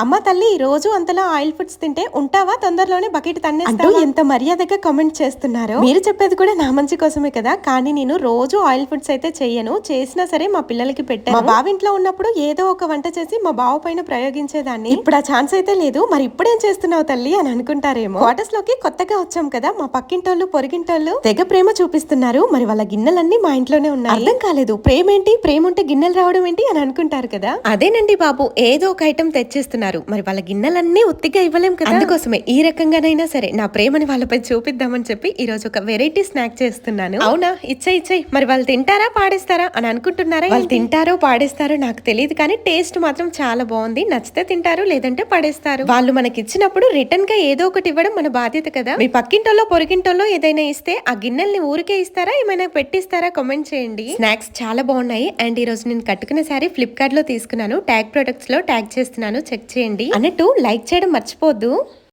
అమ్మ తల్లి ఈ రోజు అంతలా ఆయిల్ ఫుడ్స్ తింటే ఉంటావా? తొందరలోనే బకెట్ తన్నేస్తూ ఎంత మర్యాదగా కామెంట్ చేస్తున్నారు? మీరు చెప్పేది కూడా నా మంచి కోసమే కదా. కానీ నేను రోజు ఆయిల్ ఫుడ్స్ అయితే చెయ్యను చేసినా సరే మా పిల్లలకి పెట్టాను. మా బావ ఇంట్లో ఉన్నప్పుడు ఏదో ఒక వంట చేసి మా బావ పైన ప్రయోగించేదాన్ని. ఇప్పుడు ఆ ఛాన్స్ అయితే లేదు. మరి ఇప్పుడేం చేస్తున్నావు తల్లి అని అనుకుంటారేమో. క్వార్టర్స్లోకి కొత్తగా వచ్చాం కదా. మా పక్కింటోళ్ళు పొరిగింటోళ్ళు. తెగ ప్రేమ చూపిస్తున్నారు. మరి వాళ్ళ గిన్నెలన్నీ మా ఇంట్లోనే ఉన్నాయి. అర్థం కాలేదు. ప్రేమ ఏంటి ప్రేమ ఉంటే గిన్నెలు రావడం ఏంటి అని అనుకుంటారు కదా. అదేనండి బాబు. ఏదో ఒక ఐటమ్ తెచ్చేస్తున్నారు. మరి వాళ్ళ గిన్నెలన్నీ ఉత్తిగా ఇవ్వలేం కదా? అందుకోసమే ఈ రకంగానైనా సరే నా ప్రేమని వాళ్ళపై చూపిద్దామని చెప్పి ఈ రోజు ఒక వెరైటీ స్నాక్ చేస్తున్నాను. అవునా? ఇచ్చే ఇచ్చే. మరి వాళ్ళు తింటారా పాడేస్తారా అని అనుకుంటున్నారా వాళ్ళు తింటారో పాడేస్తారో నాకు తెలియదు కానీ టేస్ట్ మాత్రం చాలా బాగుంది. నచ్చితే తింటారు లేదంటే పడేస్తారు. వాళ్ళు మనకి ఇచ్చినప్పుడు రిటర్న్గా ఏదో ఒకటి ఇవ్వడం మన బాధ్యత కదా? మీ పక్కింటోళ్ళో పొరిగింటోళ్ళో ఏదైనా ఇస్తే ఆ గిన్నెల్ని ఊరికే ఇస్తారా? ఏమైనా పెట్టిస్తారా? కామెంట్ చేయండి. స్నాక్స్ చాలా బాగున్నాయి. అండ్ ఈ రోజు నేను కట్టుకున్న సారీ ఫ్లిప్కార్ట్లో తీసుకున్నాను. ట్యాగ్ ప్రొడక్ట్స్లో ట్యాగ్ చేస్తున్నాను. చెక్ చేయండి. అన్నట్టు లైక్ చేయడం మర్చిపోద్దు